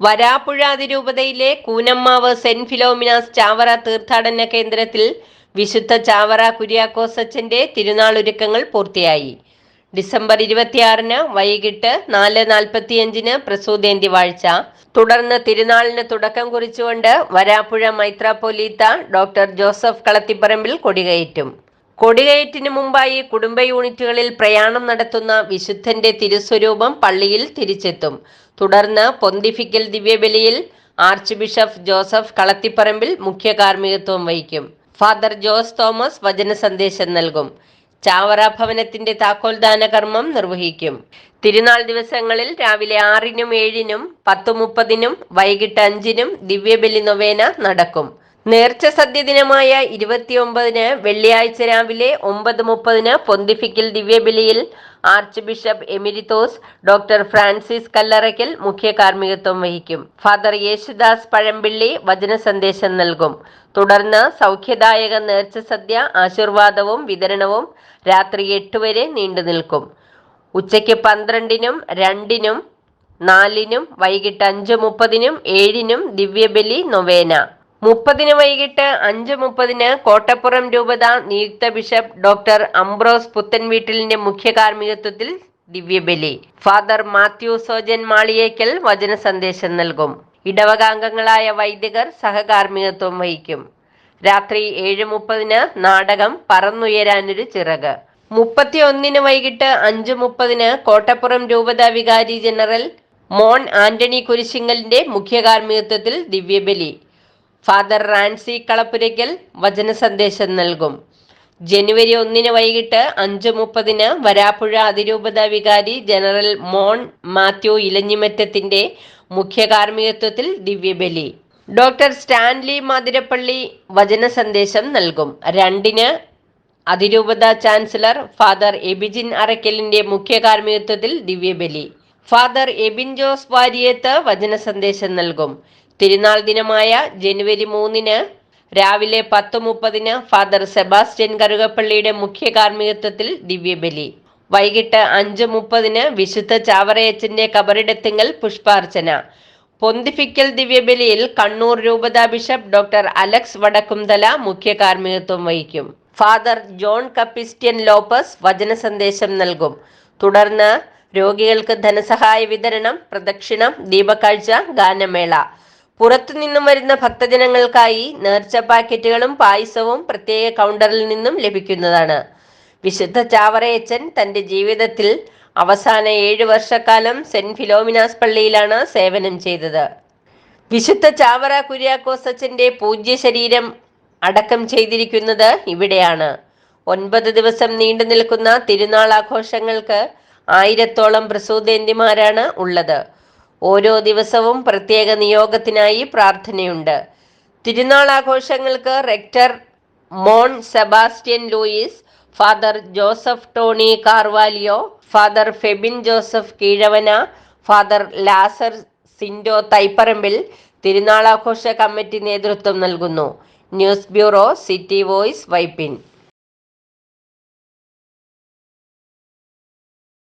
വരാപ്പുഴ അതിരൂപതയിലെ Koonammavu saint Philomena's Chavara തീർത്ഥാടന കേന്ദ്രത്തിൽ വിശുദ്ധ ചാവറ കുര്യാക്കോസ് തിരുനാൾ ഒരുക്കങ്ങൾ പൂർത്തിയായി. ഡിസംബർ ഇരുപത്തിയാറിന് വൈകിട്ട് നാല് നാൽപ്പത്തിയഞ്ചിന് പ്രസൂതേന്തി വാഴ്ച. തുടർന്ന് തിരുനാളിന് തുടക്കം കുറിച്ചുകൊണ്ട് വരാപ്പുഴ മൈത്രാപ്പൊലീത്ത ഡോക്ടർ ജോസഫ് കളത്തിപ്പറമ്പിൽ കൊടികയറ്റും. കൊടികയറ്റിന് മുമ്പായി കുടുംബ യൂണിറ്റുകളിൽ പ്രയാണം നടത്തുന്ന വിശുദ്ധന്റെ തിരുസ്വരൂപം പള്ളിയിൽ തിരിച്ചെത്തും. തുടർന്ന് പൊന്തിഫിക്കൽ ദിവ്യബലിയിൽ ആർച്ച് ബിഷപ്പ് ജോസഫ് കളത്തിപ്പറമ്പിൽ മുഖ്യ കാർമ്മികത്വം വഹിക്കും. ഫാദർ ജോസ് തോമസ് വചന സന്ദേശം നൽകും. ചാവറ ഭവനത്തിന്റെ താക്കോൽദാന കർമ്മം നിർവഹിക്കും. തിരുനാൾ ദിവസങ്ങളിൽ രാവിലെ ആറിനും ഏഴിനും പത്തു മുപ്പതിനും വൈകിട്ട് അഞ്ചിനും ദിവ്യബലി നൊവേന നടക്കും. നേർച്ച സദ്യ ദിനമായ ഇരുപത്തിയൊമ്പതിന് വെള്ളിയാഴ്ച രാവിലെ ഒമ്പത് മുപ്പതിന് pontifical ദിവ്യബലിയിൽ archbishop emeritus doctor Francis Kallarakkal മുഖ്യ കാർമ്മികത്വം വഹിക്കും. ഫാദർ യേശുദാസ് പഴമ്പിള്ളി വചന സന്ദേശം നൽകും. തുടർന്ന് സൗഖ്യദായക നേർച്ച സദ്യ ആശീർവാദവും വിതരണവും രാത്രി എട്ട് വരെ നീണ്ടു നിൽക്കും. ഉച്ചയ്ക്ക് പന്ത്രണ്ടിനും രണ്ടിനും നാലിനും വൈകിട്ട് അഞ്ച് മുപ്പതിനും ഏഴിനും ദിവ്യബലി നൊവേന. മുപ്പതിന് വൈകിട്ട് അഞ്ച് മുപ്പതിന് കോട്ടപ്പുറം രൂപത നിയുക്ത ബിഷപ്പ് ഡോക്ടർ അംബ്രോസ് പുത്തൻവീട്ടിലിന്റെ മുഖ്യ കാർമ്മികത്വത്തിൽ ദിവ്യബലി. ഫാദർ മാത്യു സോജൻ മാളിയേക്കൽ വചന സന്ദേശം നൽകും. ഇടവകാംഗങ്ങളായ വൈദികർ സഹകാർമ്മികത്വം വഹിക്കും. രാത്രി ഏഴ് മുപ്പതിന് നാടകം പറന്നുയരാനൊരു ചിറക്. മുപ്പത്തി ഒന്നിന് വൈകിട്ട് അഞ്ച് മുപ്പതിന് കോട്ടപ്പുറം രൂപത വികാരി ജനറൽ മോൺ ആന്റണി കുരിശിങ്ങലിന്റെ മുഖ്യ കാർമ്മികത്വത്തിൽ ദിവ്യബലി. ഫാദർ റാൻസി കളപ്പുരയ്ക്കൽ വചന സന്ദേശം നൽകും. ജനുവരി ഒന്നിന് വൈകിട്ട് അഞ്ച് മുപ്പതിന് വരാപ്പുഴ അതിരൂപത വികാരി ജനറൽ മോൺ മാത്യു ഇലഞ്ഞിമറ്റത്തിന്റെ മുഖ്യ കാർമ്മികത്വത്തിൽ ദിവ്യബലി. ഡോക്ടർ സ്റ്റാൻലി മാതിരപ്പള്ളി വചന സന്ദേശം നൽകും. രണ്ടിന് അതിരൂപത ചാൻസലർ ഫാദർ എബിജിൻ അറക്കലിന്റെ മുഖ്യ കാർമ്മികത്വത്തിൽ ദിവ്യബലി. ഫാദർ എബിൻ ജോസ് വാരിയത്ത് വചന സന്ദേശം നൽകും. തിരുനാൾ ദിനമായ ജനുവരി മൂന്നിന് രാവിലെ പത്ത് മുപ്പതിന് ഫാദർ സെബാസ്റ്റ്യൻ കറുകപ്പള്ളിയുടെ മുഖ്യ കാർമ്മികത്വത്തിൽ ദിവ്യബലി. വൈകിട്ട് അഞ്ച് മുപ്പതിന് വിശുദ്ധ ചാവറയച്ചന്റെ കബറിടത്തിങ്കൽ പുഷ്പാർച്ചന. പൊന്തിഫിക്കൽ ദിവ്യബലിയിൽ കണ്ണൂർ രൂപതാ ബിഷപ്പ് ഡോക്ടർ അലക്സ് വടക്കുംതല മുഖ്യ കാർമ്മികത്വം വഹിക്കും. ഫാദർ ജോൺ കപ്പിസ്റ്റ്യൻ ലോപ്പസ് വചന സന്ദേശം നൽകും. തുടർന്ന് രോഗികൾക്ക് ധനസഹായ വിതരണം പ്രദക്ഷിണം ദീപക്കാഴ്ച ഗാനമേള. പുറത്തുനിന്നും വരുന്ന ഭക്തജനങ്ങൾക്കായി നേർച്ച പാക്കറ്റുകളും പായസവും പ്രത്യേക കൗണ്ടറിൽ നിന്നും ലഭിക്കുന്നതാണ്. വിശുദ്ധ ചാവറയച്ചൻ തന്റെ ജീവിതത്തിൽ അവസാന ഏഴ് വർഷക്കാലം സെന്റ് ഫിലോമിനാസ് പള്ളിയിലാണ് സേവനം ചെയ്തത്. വിശുദ്ധ ചാവറ കുര്യാക്കോസ് അച്ഛന്റെ പൂജ്യ ശരീരം അടക്കം ചെയ്തിരിക്കുന്നത് ഇവിടെയാണ്. ഒൻപത് ദിവസം നീണ്ടു നിൽക്കുന്ന തിരുനാൾ ആഘോഷങ്ങൾക്ക് ആയിരത്തോളം പ്രസൂതേന്തിമാരാണ് ഉള്ളത്. ഓരോ ദിവസവും പ്രത്യേക നിയോഗത്തിനായി പ്രാർത്ഥനയുണ്ട്. തിരുനാൾ ആഘോഷങ്ങൾക്ക് rector Mon Sebastian Louis father Joseph Tony Carvalho father Febin Joseph Keezhavana father Lazar Sindo Thaiparambil തിരുനാളാഘോഷ committee നേതൃത്വം നൽകുന്നു. News bureau city voice Vypin.